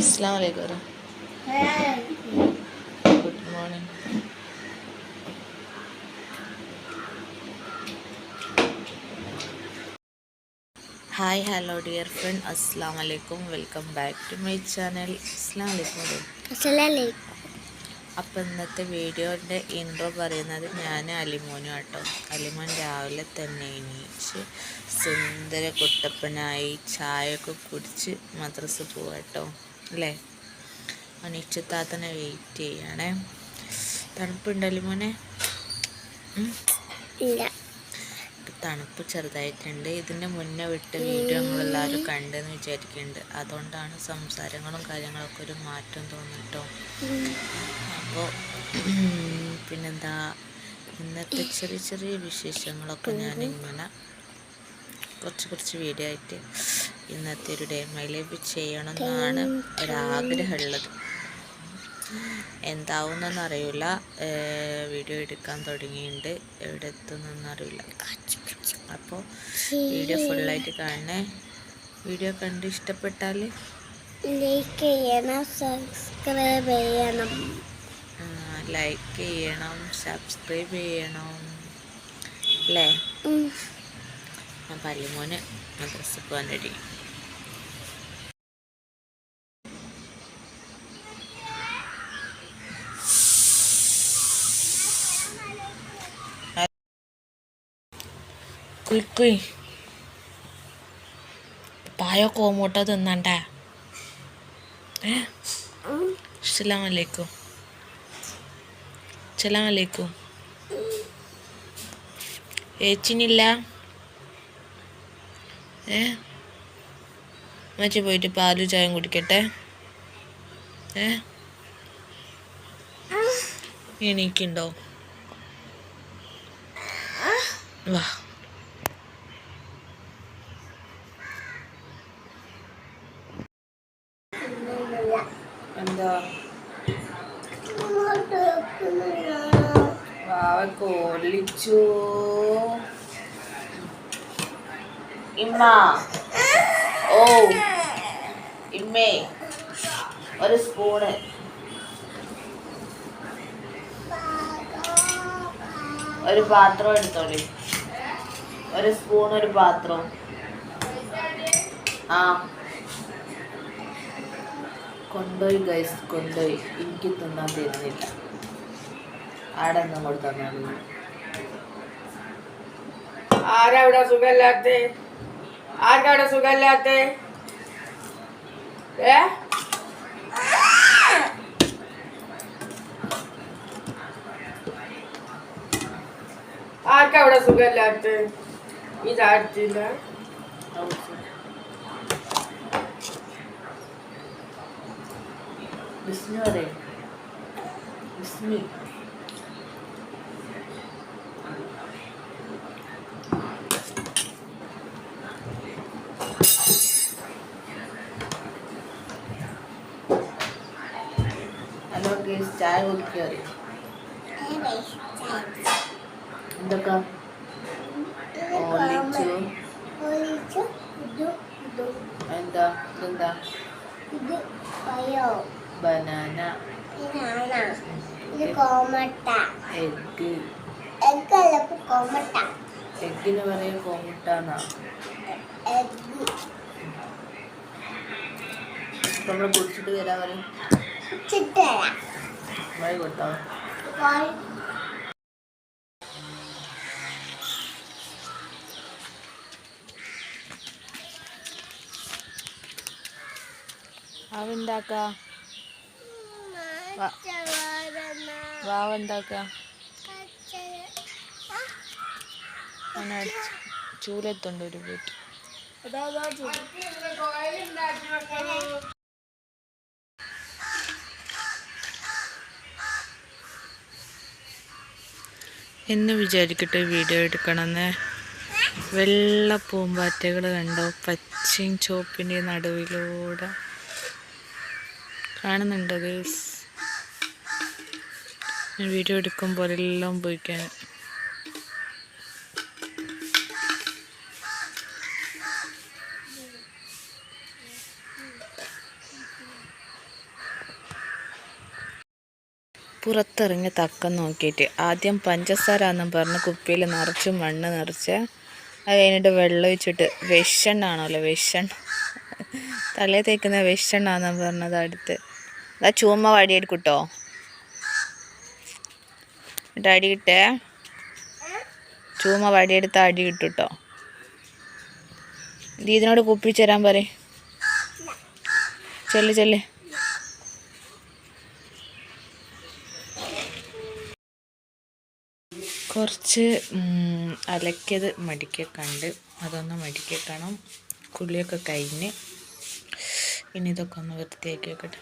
അസ്സാം വലൈക്കും good morning hi hello dear friend അസ്സാം വലൈക്കും welcome back to my channel അസ്സാം വലൈക്കും അപ്പം ഇന്നത്തെ വീഡിയോന്റെ ഇൻട്രോ പറയുന്നത് ഞാൻ അലിമോനു കേട്ടോ അലിമോൻ രാവിലെ തന്നെ എണീച്ച് സുന്ദര കുട്ടപ്പനായി ചായയൊക്കെ കുടിച്ച് മദ്രസ് പോവാ കേട്ടോ അല്ലേ? അനിശ്ചിത്താത്തനെ വെയിറ്റ് ചെയ്യണേ. തണുപ്പുണ്ടല്ലോ മോനെ? തണുപ്പ് ചെറുതായിട്ടുണ്ട്. ഇതിന്റെ മുന്നേ വിട്ട വീഡിയോ നമ്മളെല്ലാവരും കണ്ടെന്ന് വിചാരിക്കുന്നുണ്ട് അതുകൊണ്ടാണ് സംസാരങ്ങളും കാര്യങ്ങളൊക്കെ ഒരു മാറ്റം തോന്നിട്ടോ. അപ്പോൾ പിന്നെന്താ? ഇന്നത്തെ ചെറിയ ചെറിയ വിശേഷങ്ങളൊക്കെ ഞാൻ ഇങ്ങനെ കുറച്ച് കുറച്ച് വീഡിയോ ആയിട്ട് ഇന്നത്തെ ഒരു ഡേ മൈ ലൈഫ് ചെയ്യണമെന്നാണ് ഒരാഗ്രഹമുള്ളത് എന്താവുന്നെന്ന് അറിയില്ല. വീഡിയോ എടുക്കാൻ തുടങ്ങിയിട്ടുണ്ട്. എവിടെ എത്തുന്നൊന്നും അറിയില്ല. അപ്പോൾ വീഡിയോ ഫുള്ളായിട്ട് കാണണേ. വീഡിയോ കണ്ട് ഇഷ്ടപ്പെട്ടാൽ ലൈക്ക് ചെയ്യണം സബ്സ്ക്രൈബ് ചെയ്യണം. ലൈക്ക് ചെയ്യണം സബ്സ്ക്രൈബ് ചെയ്യണം. അല്ലേ. ഞാൻ പള്ളിമോന് മദ്രസ പോകാൻ റെഡി കുയിക്കുയി പായോ കോമോട്ട തിന്നണ്ട? ഏ? അസ്സലാം വലൈക്കും അസ്സലാം ഏച്ചിനില്ല? ഏ? മച്ചി പോയിട്ട് പാലും ചായം കുടിക്കട്ടെ? ഏ? എണീക്കുണ്ടോ വാ. എന്താ? വാവ കോലിച്ചു ഇമ്മ. ഓ. ഇമ്മേ. ഒരു സ്പൂണ്. ഒരു പാത്രം എടുത്തോളി. ഒരു സ്പൂൺ ഒരു പാത്രം. ആ. കൊണ്ടുപോയി ഗൈസ് കൊണ്ടുപോയി എനിക്ക് തിന്നാൻ തരുന്നില്ല. ആടെ ഒന്നും കൊടുത്താൽ ആരവിടെ സുഖമില്ലാത്ത ആർക്കവിടെ സുഖമില്ലാത്ത? ആർക്കവിടെ സുഖമില്ലാത്ത? ഇതാർത്തില്ല വിഷ്ണു അതെ. ബിസ്മി ഹലോ ഗേസ് ചായ കുടിക്കുക എന്തൊക്കെ? എന്താ? ഇതെന്താ? ബനാന. ഇതാണ് ഇത് കോമട്ട. എഗ് എഗ്ഗല്ല കോമട്ട. എഗ്ഗിന് പറയും കോമുട്ടാന്നാ. എഗ്ഗ്. നമ്മൾ കുടിച്ചിട്ട് തരാൻ പറയും. മഴ കൊടുത്തോ. അവണ്ടാക്ക വാവ ഉണ്ടാക്ക ചൂലത്തുണ്ട് ഒരു വീട്ടിൽ. എന്ന് വിചാരിക്കട്ടെ വീഡിയോ എടുക്കണമെന്ന്. വെള്ള പൂമ്പാറ്റകൾ കണ്ടോ? പച്ചയും ചോപ്പിന്റെ നടുവിലൂടെ. കാണുന്നുണ്ടോ ഞാൻ വീഡിയോ എടുക്കുമ്പോൾ എല്ലാം പുറത്തിറങ്ങി തക്കം നോക്കിയിട്ട് ആദ്യം പഞ്ചസാര എന്നും പറഞ്ഞ് കുപ്പിയിൽ നിറച്ച് മണ്ണ് നിറച്ച് അത് കഴിഞ്ഞിട്ട് വെള്ളം ഒഴിച്ചിട്ട് വിഷണ്ണാണല്ലോ വിഷണ്ണ തലേ തേക്കുന്ന വിഷണ്ണാന്നും പറഞ്ഞത് അടുത്ത്. അതാ ചുമ വടിയെടുക്കൂട്ടോ. എന്നിട്ട് അടി കിട്ടേ. ചുമ വടിയെടുത്ത് അടി കിട്ടുട്ടോ. ഇതിനോട് കുപ്പി തരാൻ പറ ചെല്ല് ചെല്ല്. കുറച്ച് അലക്കിയത് മടിക്കെ കണ്ട് അതൊന്ന് മടിക്കണം കുളിയൊക്കെ കഴിഞ്ഞ് ഇനി ഇതൊക്കെ ഒന്ന് വൃത്തിയാക്കി വെക്കട്ടെ.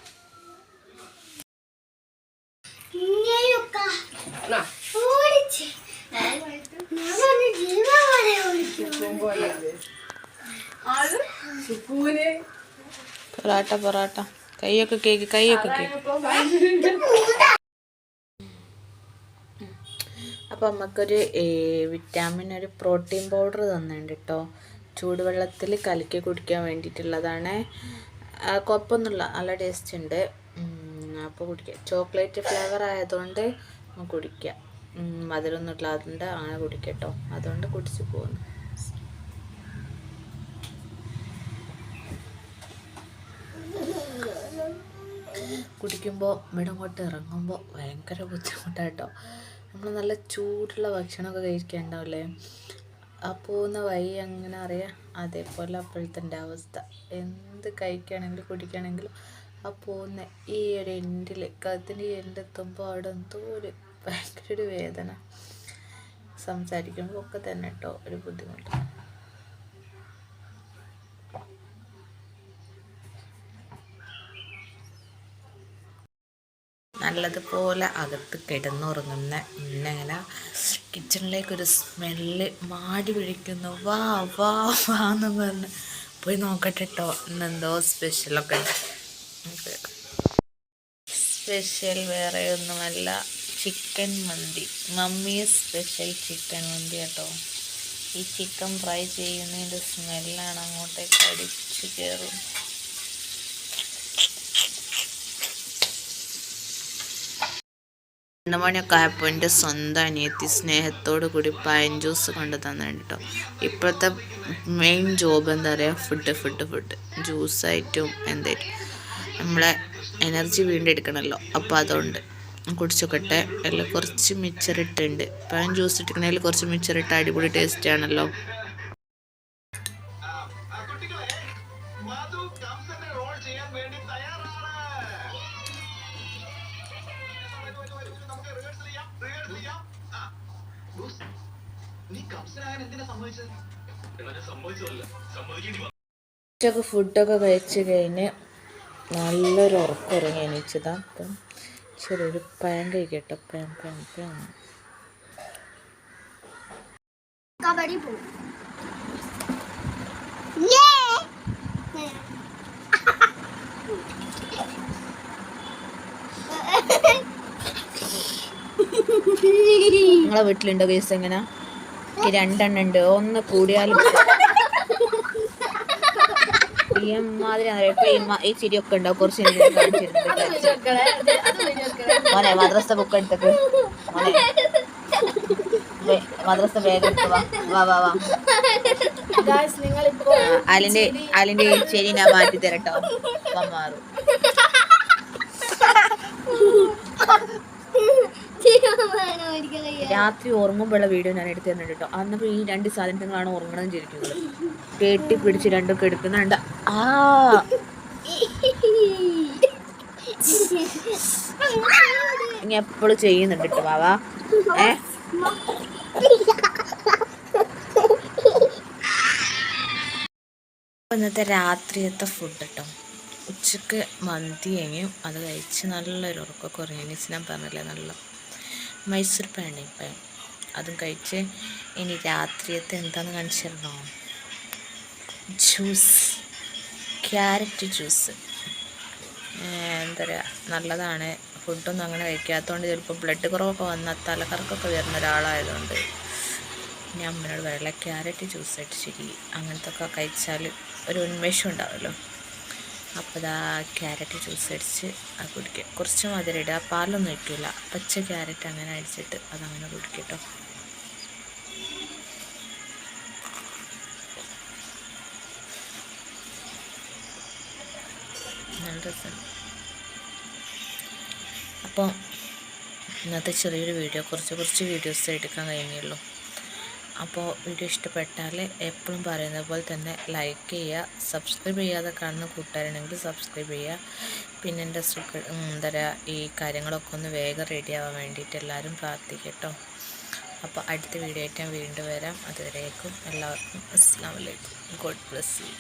പൊറാട്ട പൊറാട്ട. കൈയൊക്കെ കേക്ക് കൈയൊക്കെ കേക്ക്. അപ്പോൾ നമുക്കൊരു വിറ്റാമിൻ ഒരു പ്രോട്ടീൻ പൗഡർ തന്നിട്ടുണ്ട് കേട്ടോ ചൂടുവെള്ളത്തിൽ കലക്കി കുടിക്കാൻ വേണ്ടിയിട്ടുള്ളതാണ്. കുഴപ്പമൊന്നുമില്ല നല്ല ടേസ്റ്റ് ഉണ്ട് അപ്പോൾ കുടിക്കാം. ചോക്ലേറ്റ് ഫ്ലേവർ ആയതുകൊണ്ട് നമുക്ക് കുടിക്കാം. ഉം, മധുരമൊന്നും ഇല്ലാതുകൊണ്ട് അങ്ങനെ കുടിക്കട്ടോ അതുകൊണ്ട് കുടിച്ച് പോകുന്നു കുടിക്കുമ്പോൾ ഇവിടങ്ങോട്ട് ഇറങ്ങുമ്പോൾ ഭയങ്കര ബുദ്ധിമുട്ടാട്ടോ നമ്മൾ നല്ല ചൂടുള്ള ഭക്ഷണമൊക്കെ കഴിക്കാണ്ടാവില്ലേ? ആ പോകുന്ന വഴി അങ്ങനെ അറിയാം. അതേപോലെ അപ്പോഴത്തെ അവസ്ഥ. എന്ത് കഴിക്കുകയാണെങ്കിലും കുടിക്കുകയാണെങ്കിലും ആ പോകുന്ന ഈ ഒരു എൻഡിൽ കത്തിന്റെ എൻഡെത്തുമ്പോൾ അവിടെ എന്തോ ഒരു ഭയങ്കര ഒരു വേദന. സംസാരിക്കുമ്പോൾ ഒക്കെ തന്നെ കേട്ടോ ഒരു ബുദ്ധിമുട്ട്. നല്ലതുപോലെ അകത്ത് കിടന്നുറങ്ങുന്ന ഇന്നങ്ങനെ കിച്ചണിലേക്ക് ഒരു സ്മെല്ല് മാടി വിളിക്കുന്നു. വാ വാ വാ എന്ന് പറഞ്ഞ്. പോയി നോക്കട്ടെ കേട്ടോ ഇന്നെന്തോ സ്പെഷ്യലൊക്കെ. സ്പെഷ്യൽ വേറെ ഒന്നുമല്ല. Chicken mandi. Mummy special chicken mandi കേട്ടോ. ഈ ചിക്കൻ ഫ്രൈ ചെയ്യുന്നതിന്റെ സ്മെല്ലാണ് അങ്ങോട്ടേക്ക് അടിച്ചു കയറും രണ്ട് മണിയൊക്കെ ആയപ്പോൾ എന്റെ സ്വന്തം അനിയത്തി സ്നേഹത്തോടു കൂടി പയൻ ജ്യൂസ് കൊണ്ട് തന്നിട്ടുണ്ട് കേട്ടോ ഇപ്പോഴത്തെ മെയിൻ ജോബ് എന്താ പറയുക ഫുഡ് ഫുഡ് ഫുഡ് ജ്യൂസായിട്ടും എന്തായിട്ടും നമ്മളെ എനർജി വീണ്ടെടുക്കണമല്ലോ അപ്പോൾ അതുകൊണ്ട് കുടിച്ചൊക്കട്ടെ. അതിൽ കുറച്ച് മിച്ചറിട്ടുണ്ട് പഴം ജ്യൂസ് ഇട്ടിക്കണതിൽ കുറച്ച് മിച്ചറിട്ട് അടിപൊളി ടേസ്റ്റ് ആണല്ലോ. ഉച്ചയ്ക്ക് ഫുഡൊക്കെ കഴിച്ച് കഴിഞ്ഞ് നല്ലൊരു ഉറക്കം ഉറങ്ങി എണീച്ചതാ. അപ്പം ചെറിയൊരു പഴം കഴിക്കട്ടെ. പഴം പഴം പഴം. കബഡി പോകും യേ നിങ്ങളെ വീട്ടിലുണ്ടോ കേസ് എങ്ങനെ? ഈ രണ്ടെണ്ണം ഉണ്ട്. ഒന്ന് കൂടിയാലും ഈ മാതിരി ഇപ്പൊ ഈ ചിരിയൊക്കെ ഉണ്ടാവും കുറച്ച് മോനെ മദ്രസ ബുക്ക് എടുത്തേക്ക്. മോനെ. മദ്രസ എടുത്ത് വാ. വാ വാ അലിന്റെ അലിന്റെ ചെരി ഞാൻ മാറ്റി തരട്ടോ മാറും രാത്രി ഉറങ്ങുമ്പോഴുള്ള വീഡിയോ ഞാൻ എടുത്തു തന്നിട്ട് കേട്ടോ. അന്നപ്പോൾ ഈ രണ്ട് സാധനങ്ങളാണ് ഉറങ്ങണമെന്ന് ചിരിക്കുന്നത്. കേട്ടി പിടിച്ച് രണ്ടൊക്കെ എടുക്കുന്നുണ്ട്. ആ. ഇനി എപ്പോഴും ചെയ്യുന്നുണ്ട് കേട്ടോ ബാബാ ഏ? ഇന്നത്തെ രാത്രിയത്തെ ഫുഡ് കേട്ടോ. ഉച്ചയ്ക്ക് മന്തി കഴിഞ്ഞു അത് കഴിച്ച് നല്ലൊരു ഉറക്കമൊക്കെ ഉറങ്ങി. ഞാൻ പറഞ്ഞില്ലേ? നല്ല മൈസൂർ പാനി ഇപ്പം. അതും കഴിച്ച് ഇനി രാത്രിയത്തെ എന്താണെന്ന് കാണിച്ചിരുന്നോ ജ്യൂസ്. Carrot juice. എന്താ പറയുക നല്ലതാണ്. ഫുഡൊന്നും അങ്ങനെ കഴിക്കാത്തതുകൊണ്ട് ചിലപ്പോൾ ബ്ലഡ് കുറവൊക്കെ വന്നാൽ തലക്കറക്കൊക്കെ വരുന്ന ഒരാളായതുകൊണ്ട് ഞാൻ അമ്മനോട് വെള്ള ക്യാരറ്റ് ജ്യൂസ് ശരി. അങ്ങനത്തെ ഒക്കെ കഴിച്ചാൽ ഒരു ഉന്മേഷം ഉണ്ടാവുമല്ലോ അപ്പോൾ ഇതാ ക്യാരറ്റ് ജ്യൂസ് അടിച്ച് അത് കുടിക്കുക. കുറച്ച് മധുരം ഇടുക. പാലൊന്നും ഇട്ടില്ല. പച്ച ക്യാരറ്റ് അങ്ങനെ അടിച്ചിട്ട് അതങ്ങനെ കുടിക്കുക കേട്ടോ. നല്ല രസമാണ് അപ്പോൾ ഇന്നത്തെ ചെറിയൊരു വീഡിയോ. കുറച്ച് കുറച്ച് വീഡിയോസ് എടുക്കാൻ കഴിഞ്ഞുള്ളൂ. അപ്പോൾ വീഡിയോ ഇഷ്ടപ്പെട്ടാൽ എപ്പോഴും പറയുന്ന പോലെ തന്നെ ലൈക്ക് ചെയ്യുക സബ്സ്ക്രൈബ് ചെയ്യാതെ കാണുന്ന കൂട്ടുകാരാണെങ്കിൽ സബ്സ്ക്രൈബ് ചെയ്യുക. പിന്നെ എന്റെ സുഖ എന്താ പറയുക ഈ കാര്യങ്ങളൊക്കെ ഒന്ന് വേഗം റെഡിയാവാൻ വേണ്ടിയിട്ട് എല്ലാവരും പ്രാർത്ഥിക്കട്ടോ അപ്പോൾ അടുത്ത വീഡിയോ ആയിട്ട് ഞാൻ വീണ്ടും വരാം. അതുവരേക്കും എല്ലാവർക്കും അസ്സാം വലൈക്കും ഗോഡ് ബ്ലസ് യു